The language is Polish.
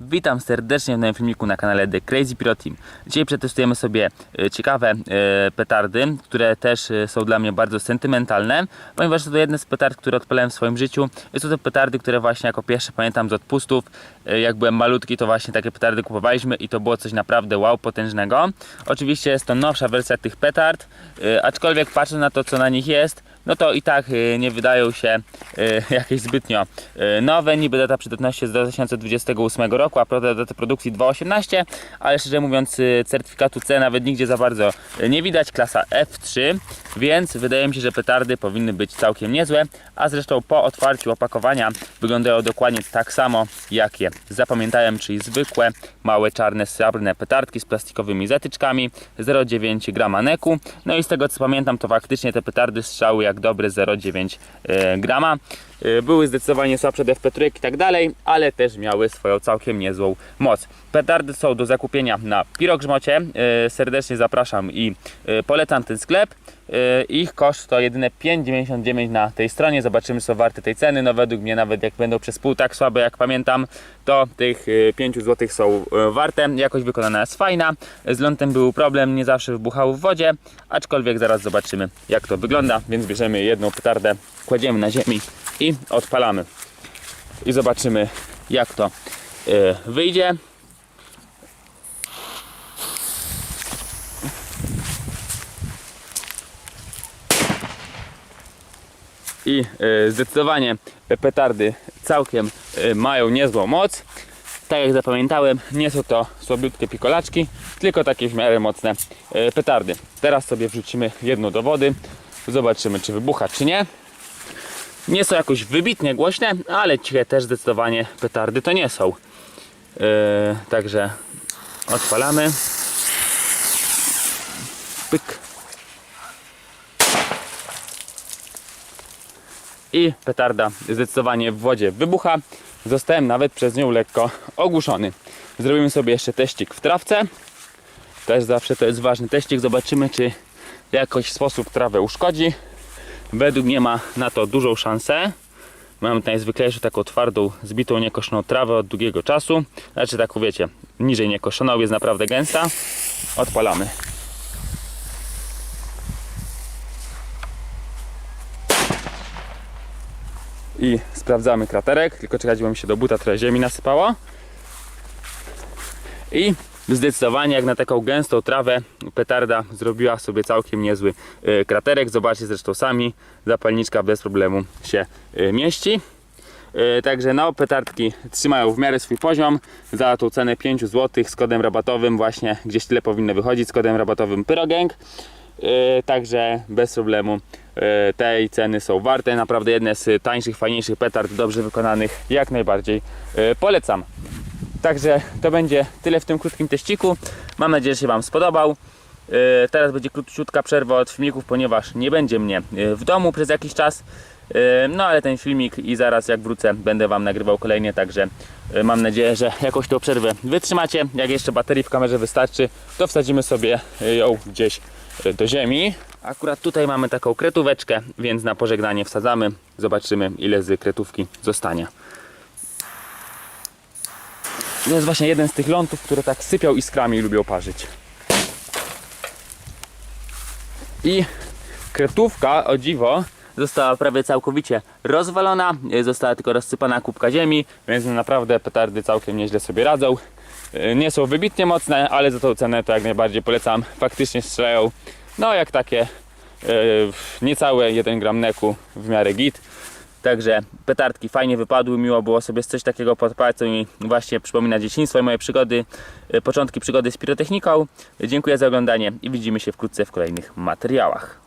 Witam serdecznie w nowym filmiku na kanale The Crazy Pyro Team. Dzisiaj przetestujemy sobie e, ciekawe e, petardy, które też e, są dla mnie bardzo sentymentalne, ponieważ to jedne z petard, które odpalałem w swoim życiu. Jest to petardy, które właśnie jako pierwsze pamiętam z odpustów. Jak byłem malutki, to właśnie takie petardy kupowaliśmy i to było coś naprawdę wow, potężnego. Oczywiście jest to nowsza wersja tych petard, aczkolwiek patrząc na to, co na nich jest, no to i tak e, nie wydają się e, jakieś zbytnio e, nowe. Niby data przydatności z 2028 roku, a data produkcji 2.18, ale szczerze mówiąc certyfikatu C nawet nigdzie za bardzo nie widać. Klasa F3, więc wydaje mi się, że petardy powinny być całkiem niezłe, a zresztą po otwarciu opakowania wyglądają dokładnie tak samo jak je zapamiętałem, czyli zwykłe, małe, czarne, srebrne petardki z plastikowymi zatyczkami 0,9 grama neku. No i z tego co pamiętam, to faktycznie te petardy strzały jak dobre 0,9 e, grama. E, Były zdecydowanie słabsze DFP trójek i tak dalej, ale też miały swoją całkiem niezłą moc. Petardy są do zakupienia na Pirogrzmocie. E, Serdecznie zapraszam i polecam ten sklep. E, Ich koszt to jedyne 5,99 na tej stronie. Zobaczymy, czy są warte tej ceny. No według mnie nawet jak będą przez pół tak słabe jak pamiętam, to tych e, 5 zł są e, warte. Jakość wykonana jest fajna. Z lądem był problem, nie zawsze wybuchał w wodzie, aczkolwiek zaraz zobaczymy jak to wygląda. Więc bierzemy jedną petardę, kładziemy na ziemi i odpalamy. I zobaczymy jak to e, wyjdzie. I e, zdecydowanie petardy całkiem e, mają niezłą moc. Tak jak zapamiętałem, nie są to słabiutkie pikolaczki, tylko takie w miarę mocne e, petardy. Teraz sobie wrzucimy jedną do wody, zobaczymy czy wybucha czy nie. Nie są jakoś wybitnie głośne, ale ciche też zdecydowanie petardy to nie są. E, także odpalamy. Pyk. I petarda zdecydowanie w wodzie wybucha. Zostałem nawet przez nią lekko ogłuszony. Zrobimy sobie jeszcze teścik w trawce. Też zawsze to jest ważny teścik. Zobaczymy, czy w jakiś sposób trawę uszkodzi. Według mnie ma na to dużą szansę. Mam najzwyklejszą taką twardą, zbitą, niekoszoną trawę od długiego czasu. Znaczy taką wiecie, niżej niekoszoną, jest naprawdę gęsta. Odpalamy. I sprawdzamy kraterek, tylko czekać, mi się do buta trochę ziemi nasypało. I zdecydowanie jak na taką gęstą trawę petarda zrobiła sobie całkiem niezły e, kraterek. Zobaczcie zresztą sami, zapalniczka bez problemu się e, mieści. E, Także no, petardki trzymają w miarę swój poziom. Za tą cenę 5 zł z kodem rabatowym właśnie gdzieś tyle powinno wychodzić z kodem rabatowym Pyrogang. E, Także bez problemu tej ceny są warte. Naprawdę jedne z tańszych, fajniejszych petard, dobrze wykonanych, jak najbardziej e, polecam. Także to będzie tyle w tym krótkim teściku. Mam nadzieję, że się Wam spodobał. E, Teraz będzie króciutka przerwa od filmików, ponieważ nie będzie mnie e, w domu przez jakiś czas. E, No ale ten filmik i zaraz jak wrócę będę Wam nagrywał kolejnie, także e, mam nadzieję, że jakoś tą przerwę wytrzymacie. Jak jeszcze baterii w kamerze wystarczy, to wsadzimy sobie e, ją gdzieś e, do ziemi. Akurat tutaj mamy taką kretóweczkę, więc na pożegnanie wsadzamy. Zobaczymy ile z kretówki zostanie. To jest właśnie jeden z tych lądów, które tak sypiał iskrami i lubią parzyć. I kretówka, o dziwo, została prawie całkowicie rozwalona. Została tylko rozsypana kubka ziemi, więc naprawdę petardy całkiem nieźle sobie radzą. E, Nie są wybitnie mocne, ale za tą cenę to jak najbardziej polecam. Faktycznie strzelają, no jak takie e, niecałe 1 gram neku w miarę git. Także petardki fajnie wypadły, miło było sobie coś takiego podpalać, co mi właśnie przypomina dzieciństwo i moje przygody, e, początki przygody z pirotechniką. Dziękuję za oglądanie i widzimy się wkrótce w kolejnych materiałach.